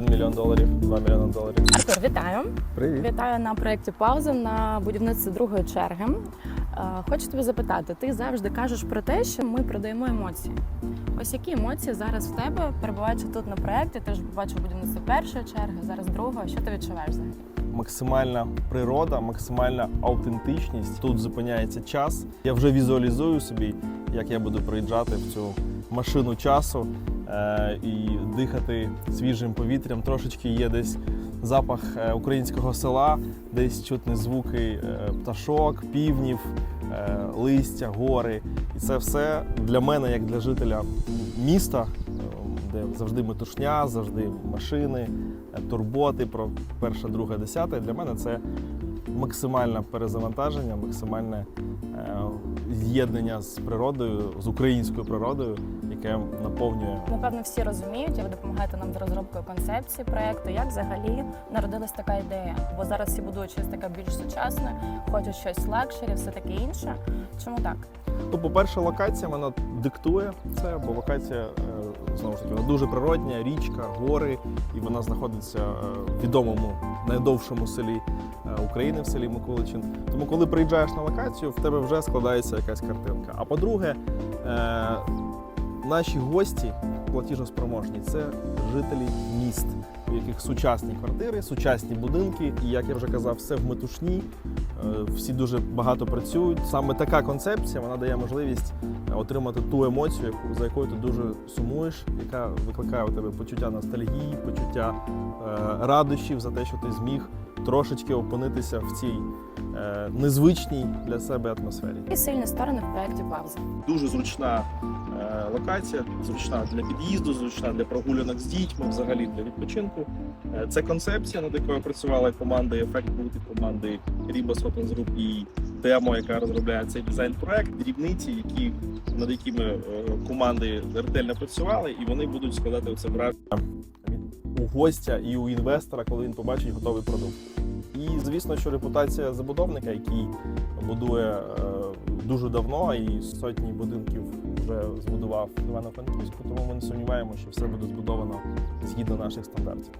мільйон доларів, 2 мільйони доларів. Артур, вітаю! Привіт. Вітаю на проєкті Пауза на будівництві другої черги. Е, Хочу тебе запитати, ти завжди кажеш про те, що ми продаємо емоції. Ось які емоції зараз в тебе, перебуваючи тут на проєкті, ти ж бачив будівництво першої черги, зараз другої. Що ти відчуваєш взагалі? Максимальна природа, максимальна аутентичність. Тут зупиняється час. Я вже візуалізую собі, як я буду приїжджати в цю машину часу і дихати свіжим повітрям. Трошечки є десь запах е, українського села, десь чутні звуки е, пташок, півнів, е, листя, гори. І це все для мене, як для жителя міста, е, де завжди метушня, завжди машини, е, турботи про перше, друге, десяте. Для мене це максимальне перезавантаження, максимальне е, з'єднання з природою, з українською природою, яке наповнює Напевно, всі розуміють, і ви допомагаєте нам з розробкою концепції проекту. Як взагалі народилась така ідея? Бо зараз всі будують щось таке більш сучасне, хочуть щось лекшері, все таке інше. Чому так? Ну, по-перше, локація вона диктує це, бо локація е, знову ж таки вона дуже природня, річка, гори, і вона знаходиться е, в відомому найдовшому селі е, України в селі Миколичин. Тому, коли приїжджаєш на локацію, в тебе вже складається якась картинка. А по-друге, е, наші гості платіжоспроможні це жителі міст, у яких сучасні квартири, сучасні будинки, і як я вже казав, все в метушні. Е, Всі дуже багато працюють. Саме така концепція вона дає можливість е, отримати ту емоцію, за якою ти дуже сумуєш, яка викликає у тебе почуття ностальгії, почуття е, радощів за те, що ти зміг трошечки опинитися в цій е, незвичній для себе атмосфері. І сильні сторони в проєкті Пауза. Дуже зручна е, локація, зручна для під'їзду, зручна для прогулянок з дітьми, взагалі для відпочинку. Е, Це концепція, над якою працювали команди Effect Booty, команди Hotels Group і Темо, яка розробляє цей дизайн-проект, дрібниці, які над якими е, команди ретельно працювали, і вони будуть складати це враження у гостя і у інвестора, коли він побачить готовий продукт. І звісно, що репутація забудовника, який будує е, дуже давно і сотні будинків вже збудував Івано-Франківську, тому ми не сумніваємося, що все буде збудовано згідно наших стандартів.